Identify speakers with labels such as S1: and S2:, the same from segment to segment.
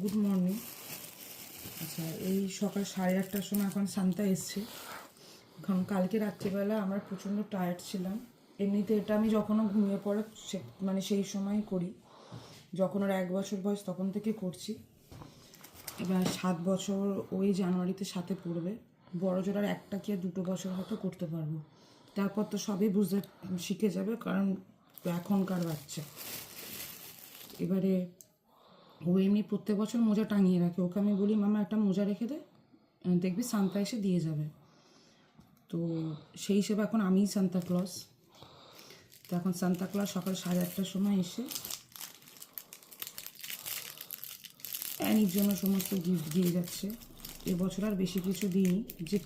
S1: Good morning আচ্ছা এই সকাল সাড়ে আটটার সময় এখন শান্তা এসছে। কারণ কালকে রাত্রিবেলা আমরা প্রচণ্ড টায়ার্ড ছিলাম। এমনিতে এটা আমি যখনও ঘুমিয়ে পড়ে, সে মানে সেই সময় করি। যখন ওর এক বছর বয়স তখন থেকে করছি। এবার সাত বছর ওই জানুয়ারিতে সাথে পড়বে। বড় আর একটা কি দুটো বছর হয়তো করতে পারব। তারপর তো সবই বুঝতে শিখে যাবে, কারণ এখনকার বাচ্চা। এবারে ও এমনি প্রত্যেক বছর মোজা টাঙিয়ে রাখে। ওকে আমি বলি, মামা, একটা মোজা রেখে দে দেখবি সান্তা এসে দিয়ে যাবে। তো সেই হিসেবে এখন আমিই সান্তা ক্লস। তো এখন সান্তা ক্লস সকাল সাড়ে আটটার সময় এসে অ্যানির জন্য সমস্ত গিফট দিয়ে যাচ্ছে। এবছর আর বেশি কিছু দিইনি। যে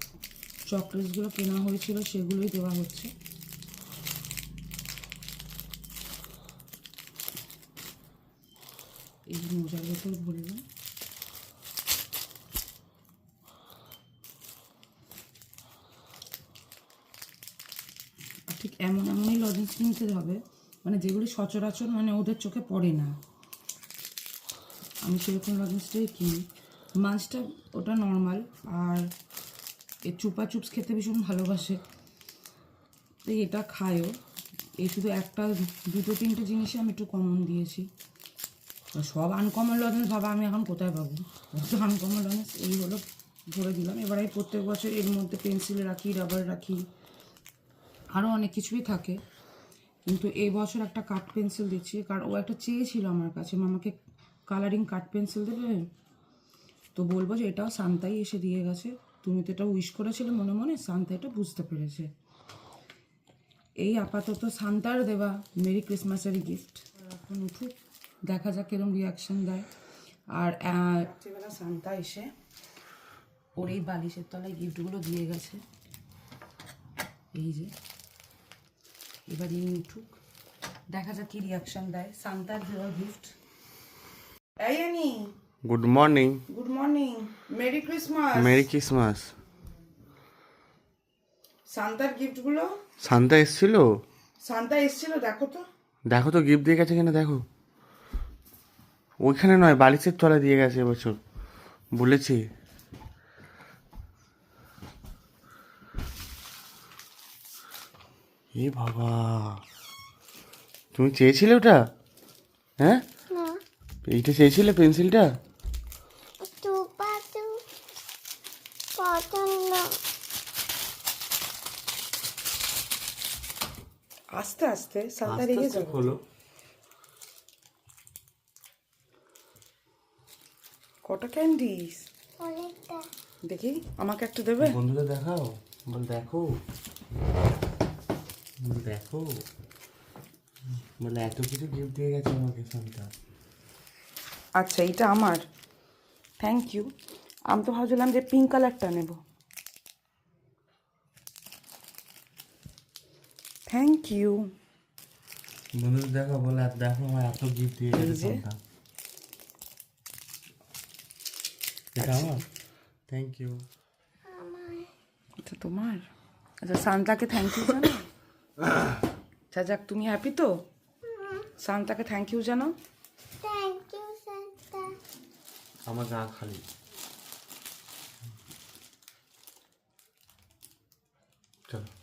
S1: চকলেটসগুলো কেনা হয়েছিল সেগুলোই দেওয়া হচ্ছে। এই মোজার ভরলাম আর ঠিক এমন এমনই লজেন্স কিনতে হবে মানে যেগুলি সচরাচর মানে ওদের চোখে পড়ে না। আমি সেরকম লজেন্সটাই কিনি। মাছটা ওটা নর্মাল, আর এ চুপা চুপস খেতে ভীষণ ভালোবাসে। তো এটা খায়ও। এই শুধু একটা, দুটো, তিনটে জিনিসই আমি একটু কমন দিয়েছি। সব আনকমন লজেন্স ভাবা, আমি এখন কোথায় পাবো তো আনকমন লজেন্স, এই হলো ভরে দিলাম। এবার আমি প্রত্যেক বছর এর মধ্যে পেন্সিল রাখি রাবার রাখি আরও অনেক কিছুই থাকে। কিন্তু এই বছর একটা কাঠ পেন্সিল দিচ্ছি, কারণ ও একটা চেয়েছিল আমার কাছে। মামাকে কালারিং কাঠ পেন্সিল দেবে? তো বলব যে এটাও সান্তাই এসে দিয়ে গেছে। তুমি তো এটা উইশ করেছিলে মনে মনে, শান্তা এটা বুঝতে পেরেছে। এই আপাতত সান্তার দেওয়া মেরি ক্রিসমাসেরই গিফট এখন উঠুক। দেখা যাক কিরম রিয়াকশন দেয়। আর রাত্রিবেলা শান্তা এসে ওর এই বালিশের তলায় গিফটগুলো দিয়ে গেছে। এই যে এবার ইনি উঠুক দেখা যাক কি রিয়াকশন দেয়। শান্তার দেওয়া গিফট এই আনি।
S2: Good morning
S1: good morning merry Christmas
S2: merry Christmas
S1: শান্তার গিফটগুলো
S2: শান্তা এসেছিল?
S1: শান্তা এসেছিল দেখো তো।
S2: দেখো তো গিফট দিয়ে গেছে কিনা দেখো। ওইখানে নয় বালিশের তলা দিয়ে গেছে এবছর। বলেছি। এ বাবা। তুমি চেয়েছিলে ওটা? হ্যাঁ? এইটা চেয়েছিলে পেন্সিলটা?
S1: আস্তে আস্তে রেগে যাবে
S2: হলো
S1: কটা ক্যান্ডিস
S3: অনেকটা।
S1: দেখি আমাকে একটা দেবে?
S2: বন্ধুদের দেখাও। বল দেখো। বল দেখো। বলে এত কিছু গিফট দিয়ে গেছে আমাকে শান্তা
S1: আচ্ছা এইটা আমার। থ্যাংক ইউ আমি তো ভাবছিলাম যে পিঙ্ক কালারটা নেব। থ্যাংক ইউ
S2: বন্ধুদের দেখো বলে আর দেখো আমার এত গিফট দিয়ে গেছে
S1: এই
S2: এটা আমার থ্যাংক ইউ
S1: এটা তোমার? আচ্ছা সান্তাকে থ্যাংক ইউ জানো? চাচাক তুমি হ্যাপি তো? সান্তাকে থ্যাংক ইউ জানো?
S2: আমার গা খালি। চলো।